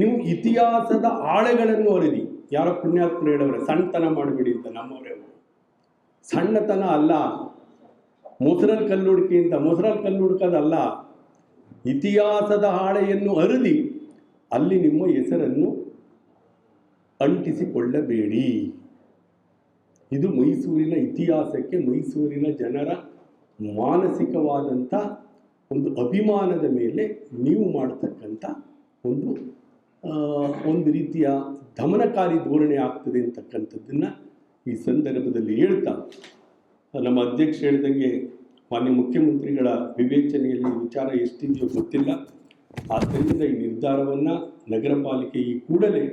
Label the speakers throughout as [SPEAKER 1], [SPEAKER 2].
[SPEAKER 1] ನೀವು ಇತಿಹಾಸದ ಆಳೆಗಳನ್ನು ಅರಿದಿ. ಯಾರೋ ಪುಣ್ಯಾತ್ಮರು ಹೇಳವ್ರೆ, ಸಣ್ಣತನ ಮಾಡಿಬಿಡಿ ಅಂತ ನಮ್ಮವರೇ ಸಣ್ಣತನ ಅಲ್ಲ ಮೊಸರಲ್ ಕಲ್ಲುಡುಕಿ ಅಂತ, ಮೊಸರಲ್ಲಿ ಕಲ್ಲುಡುಕೋದಲ್ಲ ಇತಿಹಾಸದ ಹಾಳೆಯನ್ನು ಅರಿದಿ, ಅಲ್ಲಿ ನಿಮ್ಮ ಹೆಸರನ್ನು ಅಂಟಿಸಿಕೊಳ್ಳಬೇಡಿ. ಇದು ಮೈಸೂರಿನ ಇತಿಹಾಸಕ್ಕೆ ಮೈಸೂರಿನ ಜನರ ಮಾನಸಿಕವಾದಂಥ ಒಂದು ಅಭಿಮಾನದ ಮೇಲೆ ನೀವು ಮಾಡತಕ್ಕಂಥ ಒಂದು ಒಂದು ರೀತಿಯ ದಮನಕಾರಿ ಧೋರಣೆ ಆಗ್ತದೆ ಅಂತಕ್ಕಂಥದ್ದನ್ನು ಈ ಸಂದರ್ಭದಲ್ಲಿ ಹೇಳ್ತಾ ನಮ್ಮ ಅಧ್ಯಕ್ಷ ಹೇಳಿದಂಗೆ ಮಾನ್ಯ ಮುಖ್ಯಮಂತ್ರಿಗಳ ವಿವೇಚನೆಯಲ್ಲಿ ವಿಚಾರ ಎಷ್ಟಿದೆಯೋ ಗೊತ್ತಿಲ್ಲ. ಆದ್ದರಿಂದ ಈ ನಿರ್ಧಾರವನ್ನು ನಗರ ಪಾಲಿಕೆ ಈ ಕೂಡಲೇ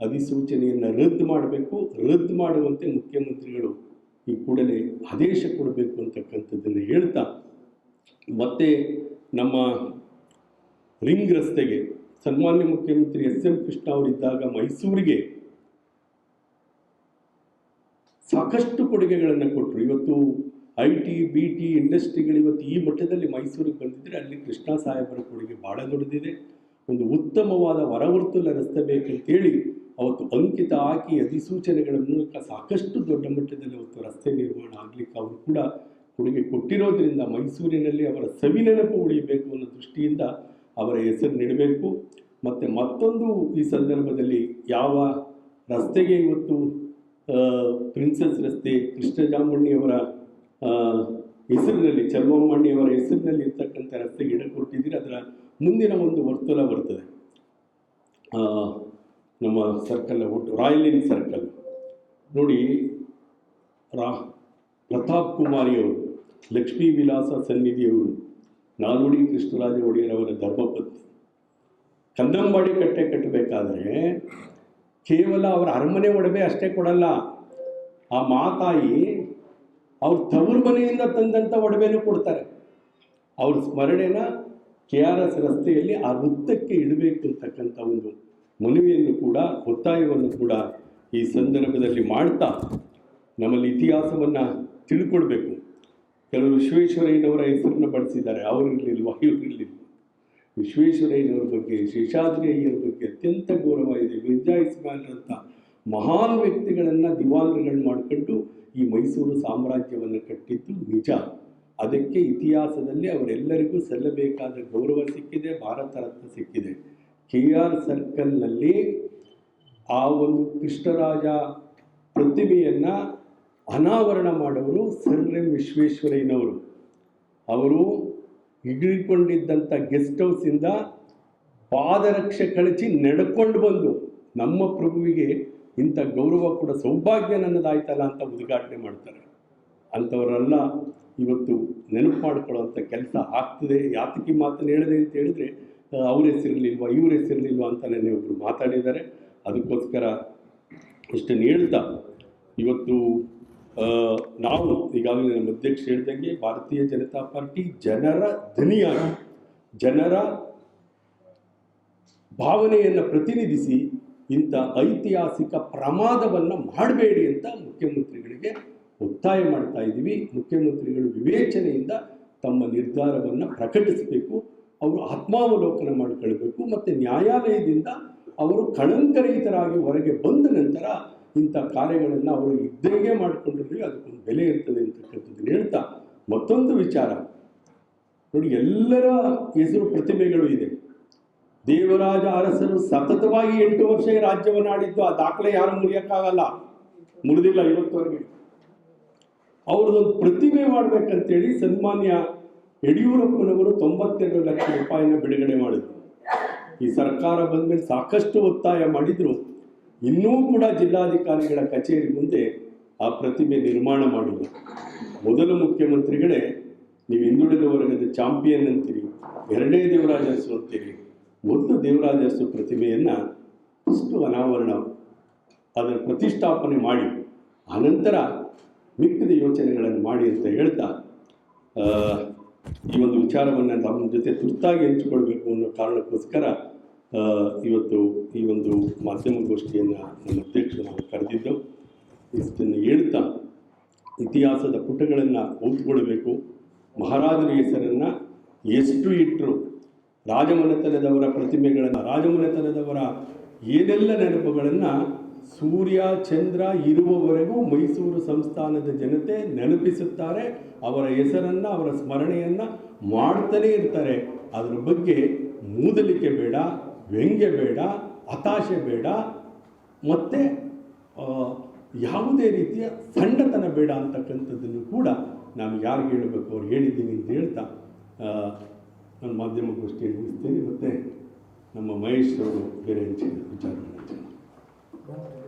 [SPEAKER 1] ಅಧಿಸೂಚನೆಯನ್ನು ರದ್ದು ಮಾಡಬೇಕು. ರದ್ದು ಮಾಡುವಂತೆ ಮುಖ್ಯಮಂತ್ರಿಗಳು ಈ ಕೂಡಲೇ ಆದೇಶ ಕೊಡಬೇಕು ಅಂತಕ್ಕಂಥದ್ದನ್ನು ಹೇಳ್ತಾ ಮತ್ತೆ ನಮ್ಮ ರಿಂಗ್ ರಸ್ತೆಗೆ ಸನ್ಮಾನ್ಯ ಮುಖ್ಯಮಂತ್ರಿ ಎಸ್ ಎಂ ಕೃಷ್ಣ ಅವರಿದ್ದಾಗ ಮೈಸೂರಿಗೆ ಸಾಕಷ್ಟು ಕೊಡುಗೆಗಳನ್ನು ಕೊಟ್ಟರು ಇವತ್ತು ಐ ಟಿ ಬಿ ಟಿ ಇಂಡಸ್ಟ್ರಿಗಳು ಇವತ್ತು ಈ ಮಟ್ಟದಲ್ಲಿ ಮೈಸೂರಿಗೆ ಬಂದಿದ್ದರೆ ಅಲ್ಲಿ ಕೃಷ್ಣ ಸಾಹೇಬರ ಕೊಡುಗೆ ಭಾಳ ದೊಡ್ಡದಿದೆ. ಒಂದು ಉತ್ತಮವಾದ ವರವರ್ತುಲ ರಸ್ತೆ ಬೇಕಂತೇಳಿ ಅವತ್ತು ಅಂಕಿತ ಹಾಕಿ ಅಧಿಸೂಚನೆಗಳ ಮೂಲಕ ಸಾಕಷ್ಟು ದೊಡ್ಡ ಮಟ್ಟದಲ್ಲಿ ಅವತ್ತು ರಸ್ತೆ ನಿರ್ಮಾಣ ಆಗಲಿಕ್ಕೆ ಅವರು ಕೂಡ ಕೊಡುಗೆ ಕೊಟ್ಟಿರೋದ್ರಿಂದ ಮೈಸೂರಿನಲ್ಲಿ ಅವರ ಸವಿನೆನಪು ಉಳಿಯಬೇಕು ಅನ್ನೋ ದೃಷ್ಟಿಯಿಂದ ಅವರ ಹೆಸರು ನೀಡಬೇಕು. ಮತ್ತು ಮತ್ತೊಂದು ಈ ಸಂದರ್ಭದಲ್ಲಿ ಯಾವ ರಸ್ತೆಗೆ ಇವತ್ತು ಪ್ರಿನ್ಸಸ್ ರಸ್ತೆ ಕೃಷ್ಣಜಾಮಣ್ಣಿಯವರ ಆ, ಹೆಸರಿನಲ್ಲಿ ಚರ್ಮಮ್ಮಣ್ಣಿಯವರ ಹೆಸರಿನಲ್ಲಿ ಇರ್ತಕ್ಕಂಥ ರಸ್ತೆಗೆ ಇಡ ಕೊಟ್ಟಿದ್ದೀರಿ. ಅದರ ಮುಂದಿನ ಒಂದು ವರ್ತುಲ ಬರ್ತದೆ. ನಮ್ಮ ಸರ್ಕಲ್ ಒಟ್ಟು ರಾಯಲ್ ಇನ್ ಸರ್ಕಲ್ ನೋಡಿ ರಾ ಪ್ರತಾಪ್ ಕುಮಾರಿಯವರು ಲಕ್ಷ್ಮೀ ವಿಲಾಸ ಸನ್ನಿಧಿಯವರು ನಾಲ್ವಡಿ ಕೃಷ್ಣರಾಜ ಒಡೆಯರವರ ಧರ್ಮಪತ್ನಿ. ಕಂದಂಬಾಡಿ ಕಟ್ಟೆ ಕಟ್ಟಬೇಕಾದ್ರೆ ಕೇವಲ ಅವರ ಅರಮನೆ ಒಡವೆ ಅಷ್ಟೇ ಕೊಡಲ್ಲ. ಆ ಮಾತಾಯಿ ಅವ್ರ ತವರು ಮನೆಯಿಂದ ತಂದಂಥ ಒಡವೆನೂ ಕೊಡ್ತಾರೆ. ಅವ್ರ ಸ್ಮರಣೆನ ಕೆ ಆರ್ ಎಸ್ ರಸ್ತೆಯಲ್ಲಿ ಆ ವೃತ್ತಕ್ಕೆ ಇಡಬೇಕು ಅಂತಕ್ಕಂಥ ಒಂದು ಮನವಿಯನ್ನು ಕೂಡ, ಒತ್ತಾಯವನ್ನು ಕೂಡ ಈ ಸಂದರ್ಭದಲ್ಲಿ ಮಾಡ್ತಾ ನಮ್ಮಲ್ಲಿ ಇತಿಹಾಸವನ್ನು ತಿಳ್ಕೊಳ್ಬೇಕು. ಕೆಲವರು ವಿಶ್ವೇಶ್ವರಯ್ಯನವರ ಹೆಸರನ್ನು ಬಳಸಿದ್ದಾರೆ ಅವರಿರಲಿಲ್ವಾ ಇವರಿರಲಿಲ್ಲ ವಿಶ್ವೇಶ್ವರಯ್ಯನವರ ಬಗ್ಗೆ ಶೇಷಾದ್ರಿ ಬಗ್ಗೆ ಅತ್ಯಂತ ಗೌರವ ಇದೆ ಮಿರ್ಜಾ ಇಸ್ಮಾಯಿಲ್ರಂಥ ಮಹಾನ್ ವ್ಯಕ್ತಿಗಳನ್ನು ದಿವಾನ್ರುಗಳು ಮಾಡಿಕೊಂಡು ಈ ಮೈಸೂರು ಸಾಮ್ರಾಜ್ಯವನ್ನು ಕಟ್ಟಿದ್ದು ನಿಜ. ಅದಕ್ಕೆ ಇತಿಹಾಸದಲ್ಲಿ ಅವರೆಲ್ಲರಿಗೂ ಸಲ್ಲಬೇಕಾದ ಗೌರವ ಸಿಕ್ಕಿದೆ, ಭಾರತ ರತ್ನ ಸಿಕ್ಕಿದೆ. ಕೆ ಆರ್ ಸರ್ಕಲ್ನಲ್ಲಿ ಆ ಒಂದು ಕೃಷ್ಣರಾಜ ಪ್ರತಿಮೆಯನ್ನು ಅನಾವರಣ ಮಾಡೋರು ಸರ್ ಎಂ ವಿಶ್ವೇಶ್ವರಯ್ಯನವರು. ಅವರು ಹಿಡಿದುಕೊಂಡಿದ್ದಂಥ ಗೆಸ್ಟ್ ಹೌಸಿಂದ ಪಾದರಕ್ಷೆ ಕಳಚಿ ನಡ್ಕೊಂಡು ಬಂದು ನಮ್ಮ ಪ್ರಭುವಿಗೆ ಇಂಥ ಗೌರವ ಕೂಡ ಸೌಭಾಗ್ಯ ನನ್ನದಾಯ್ತಲ್ಲ ಅಂತ ಉದ್ಘಾಟನೆ ಮಾಡ್ತಾರೆ. ಅಂಥವರೆಲ್ಲ ಇವತ್ತು ನೆನಪು ಮಾಡ್ಕೊಳ್ಳೋವಂಥ ಕೆಲಸ ಆಗ್ತದೆ. ಯಾತಕಿ ಮಾತನ್ನು ಹೇಳಿದೆ ಅಂತ ಹೇಳಿದ್ರೆ ಅವ್ರ ಹೆಸರಿರ್ಲಿಲ್ವಾ, ಇವ್ರ ಹೆಸರಿರ್ಲಿಲ್ವಾ ಅಂತ ನನ್ನ ಒಬ್ಬರು ಮಾತಾಡಿದ್ದಾರೆ. ಅದಕ್ಕೋಸ್ಕರ ಇಷ್ಟನ್ನು ಹೇಳ್ತಾ, ಇವತ್ತು ನಾವು ಈಗಾಗಲೇ ನಮ್ಮ ಅಧ್ಯಕ್ಷ ಹೇಳ್ದಂಗೆ ಭಾರತೀಯ ಜನತಾ ಪಾರ್ಟಿ ಜನರ ಧ್ವನಿಯಾಗಿ, ಜನರ ಭಾವನೆಯನ್ನು ಪ್ರತಿನಿಧಿಸಿ ಇಂಥ ಐತಿಹಾಸಿಕ ಪ್ರಮಾದವನ್ನು ಮಾಡಬೇಡಿ ಅಂತ ಮುಖ್ಯಮಂತ್ರಿಗಳಿಗೆ ಒತ್ತಾಯ ಮಾಡ್ತಾ ಇದ್ದೀವಿ. ಮುಖ್ಯಮಂತ್ರಿಗಳು ವಿವೇಚನೆಯಿಂದ ತಮ್ಮ ನಿರ್ಧಾರವನ್ನು ಪ್ರಕಟಿಸಬೇಕು, ಅವರು ಆತ್ಮಾವಲೋಕನ ಮಾಡಿಕೊಳ್ಬೇಕು ಮತ್ತು ನ್ಯಾಯಾಲಯದಿಂದ ಅವರು ಕಳಂಕರಹಿತರಾಗಿ ಹೊರಗೆ ಬಂದ ನಂತರ ಇಂಥ ಕಾರ್ಯಗಳನ್ನು ಅವರು ಇದ್ದಂಗೆ ಮಾಡಿಕೊಂಡಿದ್ರೆ ಅದಕ್ಕೊಂದು ಬೆಲೆ ಇರ್ತದೆ ಅಂತಕ್ಕಂಥದ್ದನ್ನು ಹೇಳ್ತಾ ಮತ್ತೊಂದು ವಿಚಾರ. ನೋಡಿ, ಎಲ್ಲರ ಹೆಸರು ಪ್ರತಿಮೆಗಳು ಇದೆ. ದೇವರಾಜ ಅರಸರು ಸತತವಾಗಿ ಎಂಟು ವರ್ಷ ರಾಜ್ಯವನ್ನು ಆಡಿದ್ದು ಆ ದಾಖಲೆ ಯಾರು ಮುರಿಯೋಕ್ಕಾಗಲ್ಲ? ಮುರಿದಿಲ್ಲ, ಇವತ್ತವರೆಗೆ. ಅವ್ರದ್ದೊಂದು ಪ್ರತಿಮೆ ಮಾಡ್ಬೇಕಂತೇಳಿ ಸನ್ಮಾನ್ಯ ಯಡಿಯೂರಪ್ಪನವರು ತೊಂಬತ್ತೆರಡು ಲಕ್ಷ ರೂಪಾಯಿನ ಬಿಡುಗಡೆ ಮಾಡಿದ್ರು. ಈ ಸರ್ಕಾರ ಬಂದ ಮೇಲೆ ಸಾಕಷ್ಟು ಒತ್ತಾಯ ಮಾಡಿದ್ರು. ಇನ್ನೂ ಕೂಡ ಜಿಲ್ಲಾಧಿಕಾರಿಗಳ ಕಚೇರಿ ಮುಂದೆ ಆ ಪ್ರತಿಮೆ ನಿರ್ಮಾಣ ಮಾಡಿಲ್ಲ ಮೊದಲ ಮುಖ್ಯಮಂತ್ರಿಗಳೇ, ನೀವು ಹಿಂದುಳಿದ ವರ್ಗದ ಚಾಂಪಿಯನ್ ಅಂತೀರಿ, ಎರಡನೇ ದೇವರಾಜಸ್ಸು ಅಂತೀರಿ, ಮೊದಲು ದೇವರಾಜಸ್ಸು ಪ್ರತಿಮೆಯನ್ನು ಅಷ್ಟು ಅನಾವರಣ ಅದನ್ನು ಪ್ರತಿಷ್ಠಾಪನೆ ಮಾಡಿ ಆನಂತರ ಮಿಕ್ಕಿದ ಯೋಚನೆಗಳನ್ನು ಮಾಡಿ ಅಂತ ಹೇಳ್ತಾ ಈ ಒಂದು ವಿಚಾರವನ್ನು ನಮ್ಮ ಜೊತೆ ತುರ್ತಾಗಿ ಹಂಚಿಕೊಳ್ಬೇಕು ಅನ್ನೋ ಕಾರಣಕ್ಕೋಸ್ಕರ ಇವತ್ತು ಈ ಒಂದು ಮಾಧ್ಯಮಗೋಷ್ಠಿಯನ್ನು ನಮ್ಮ ಅಧ್ಯಕ್ಷರು ನಾವು ಕರೆದಿದ್ದು ಇಷ್ಟನ್ನು ಹೇಳ್ತಾ ಇತಿಹಾಸದ ಪುಟಗಳನ್ನು ಓದ್ಕೊಳ್ಬೇಕು. ಮಹಾರಾಜರ ಹೆಸರನ್ನು ಎಷ್ಟು ಇಟ್ಟರು ರಾಜಮನೆತನದವರ ಪ್ರತಿಮೆಗಳನ್ನು, ರಾಜಮನೆತನದವರ ಏನೆಲ್ಲ ನೆನಪುಗಳನ್ನು ಸೂರ್ಯ, ಚಂದ್ರ ಇರುವವರೆಗೂ ಮೈಸೂರು ಸಂಸ್ಥಾನದ ಜನತೆ ನೆನಪಿಸುತ್ತಾರೆ, ಅವರ ಹೆಸರನ್ನು, ಅವರ ಸ್ಮರಣೆಯನ್ನು ಮಾಡ್ತಾನೇ ಇರ್ತಾರೆ. ಅದರ ಬಗ್ಗೆ ಮೂದಲಿಕೆ ಬೇಡ. ವ್ಯಂಗ್ಯ ಬೇಡ, ಹತಾಶೆ ಬೇಡ, ಮತ್ತು ಯಾವುದೇ ರೀತಿಯ ಸಣ್ಣತನ ಬೇಡ ಅಂತಕ್ಕಂಥದ್ದನ್ನು ಕೂಡ ನಾನು ಯಾರಿಗೆ ಹೇಳಬೇಕು ಅವ್ರು ಹೇಳಿದ್ದೀನಿ ಅಂತ ಹೇಳ್ತಾ ನನ್ನ ನಾನು ಮಾಧ್ಯಮಗೋಷ್ಠಿಯನ್ನು ಮುಗಿಸ್ತೇನೆ ಮತ್ತು ನಮ್ಮ ಮಹೇಶ್ ಅವರು ಬೇರೆ ಹಂಚಿದ ವಿಚಾರವನ್ನು.